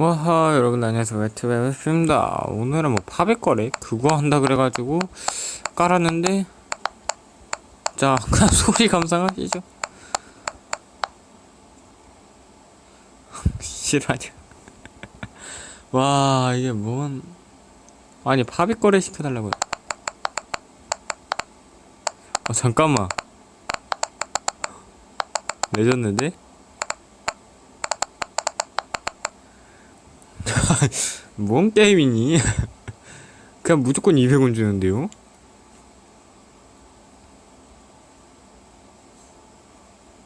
와하 여러분 안녕하세요. 웨트웨브입니다. 오늘은 뭐 팝의 그거 한다 그래가지고 깔았는데 자 소리 감상하시죠. 실화냐 와 이게 뭔 아니 팝의 거래 시켜달라고요. 아 잠깐만. 레전드인데? 뭔 게임이니? 그냥 무조건 200원 주는데요?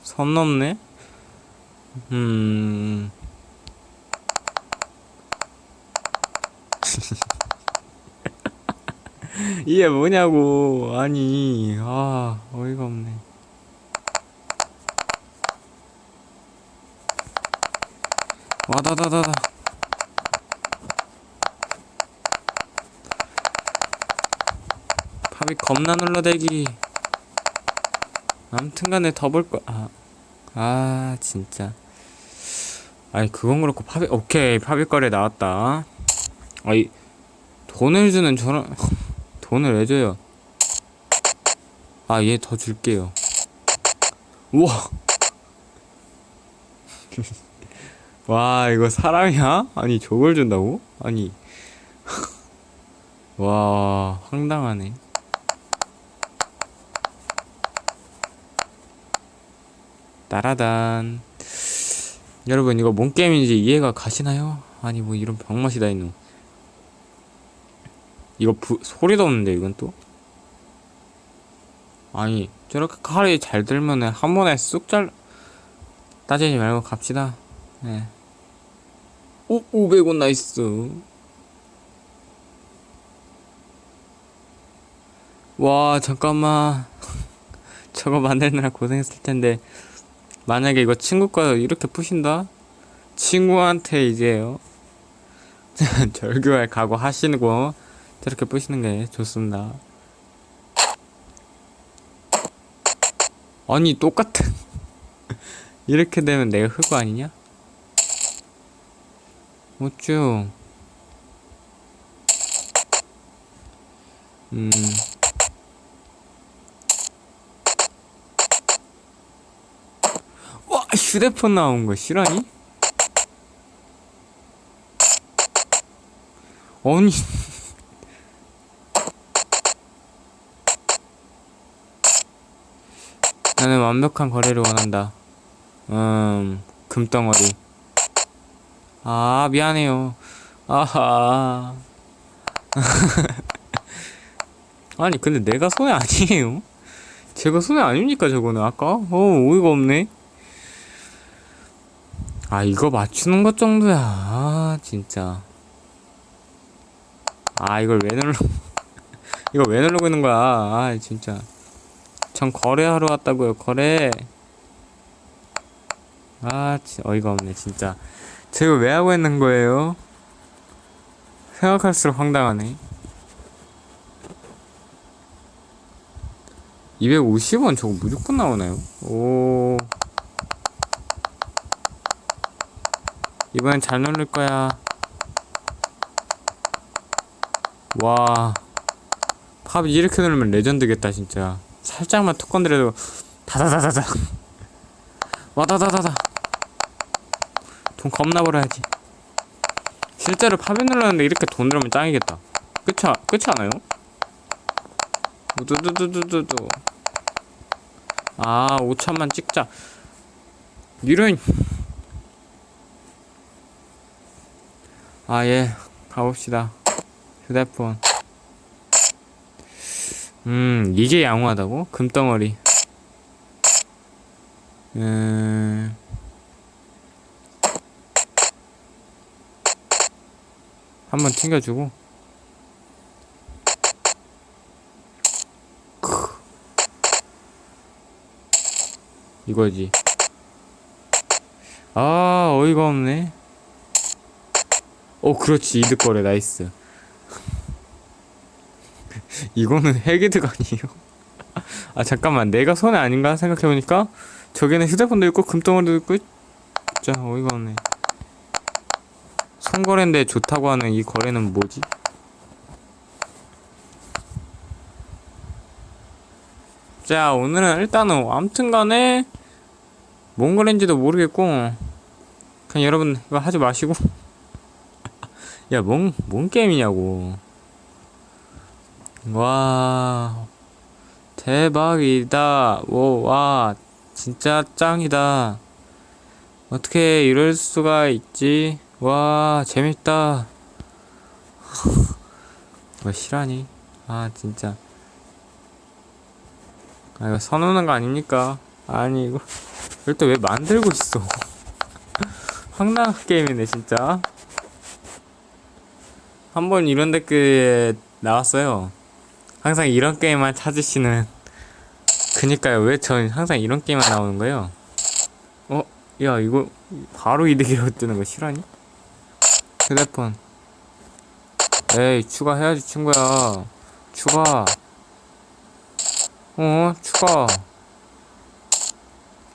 선 넘네? 음... 이게 뭐냐고 아니 아 어이가 없네 와다다다다 팝이 겁나 눌러대기. 아무튼간에 더 볼거 아, 아 진짜. 아니 그건 그렇고 팝이 오케이. 팝이 거래 나왔다. 아이 돈을 주는 저런 돈을 왜 줘요. 아 얘 더 줄게요. 우와. 와 이거 사람이야? 아니 저걸 준다고? 아니. 와 황당하네 따라단. 여러분 이거 뭔 게임인지 이해가 가시나요? 아니 뭐 이런 병맛이 다 있노 이거 부, 소리도 없는데 이건 또? 아니 저렇게 칼이 잘 들면은 한 번에 쑥 잘 따지지 말고 갑시다. 네. 오 500원 나이스. 와 잠깐만. 저거 만들느라 고생했을 텐데 만약에 이거 친구가 이렇게 푸신다? 친구한테 이제요 절교할 각오 하시는 거 저렇게 푸시는 게 좋습니다. 아니 똑같은. 이렇게 되면 내가 흑거 아니냐? 어쭈. 음 휴대폰 나온 거 실화니? 아니. 나는 완벽한 거래를 원한다. 음 금덩어리. 아 미안해요. 아하. 아니 근데 내가 손해 아니에요? 제가 손해 아닙니까 저거는 아까? 어 어이가 없네 아 이거 맞추는 것 정도야. 아 진짜. 아 이걸 왜 눌러 이거 왜 누르고 있는 거야? 아 진짜. 전 거래하러 왔다고요 거래. 아 진짜 어이가 없네 진짜. 제가 왜 하고 있는 거예요? 생각할수록 황당하네. 250원 저거 무조건 나오나요? 오 이번엔 잘 누를 거야. 와. 팝 이렇게 누르면 레전드겠다, 진짜. 살짝만 툭 건드려도 다다다다다. 와다다다다. 돈 겁나 벌어야지. 실제로 팝에 눌렀는데 이렇게 돈 들으면 짱이겠다. 그치, 그치 않아요? 우두두두두두두. 아, 5천만 찍자. 이런. 아, 예. 가봅시다. 휴대폰. 음, 이게 양호하다고? 금덩어리. 음. 한번 튕겨주고. 크. 이거지. 아, 어이가 없네. 어 그렇지. 이득 거래. 나이스. 이거는 핵이득 아니에요? 아 잠깐만. 내가 손해 아닌가 생각해보니까 저기는 휴대폰도 있고 금덩어리도 있고 진짜 어이가 없네. 큰 거래인데 좋다고 하는 이 거래는 뭐지? 자 오늘은 일단은 아무튼간에 뭔 거래인지도 모르겠고 그냥 여러분 이거 하지 마시고 야 뭔 뭔 게임이냐고. 와 대박이다. 오 와 진짜 짱이다. 어떻게 이럴 수가 있지? 와 재밌다. 왜 실하니? 아 진짜. 아 이거 선오는 거 아닙니까? 아니 이거 이걸 또 왜 만들고 있어? 황당한 게임이네 진짜 한 번 이런 댓글에 나왔어요. 항상 이런 게임만 찾으시는 그니까요. 왜 전 항상 이런 게임만 나오는 거예요? 어? 야 이거 바로 이득이라고 뜨는 거 실화니? 휴대폰. 에이 추가해야지 친구야. 추가. 어 추가.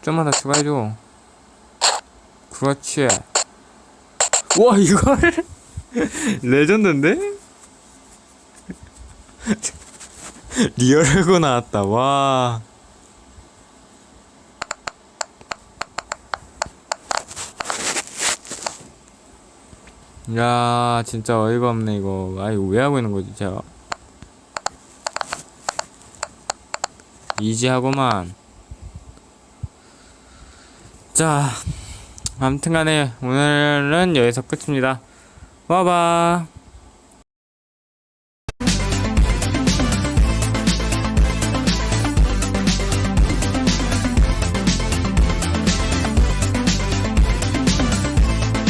좀만 더 추가해줘. 그렇지. 와 이걸 레전드인데? 리얼하고 나왔다 와 야, 진짜 어이가 없네, 이거. 아, 이거 왜 하고 있는 거지, 제가. 이지하고만. 자, 아무튼 간에 오늘은 여기서 끝입니다. 와봐.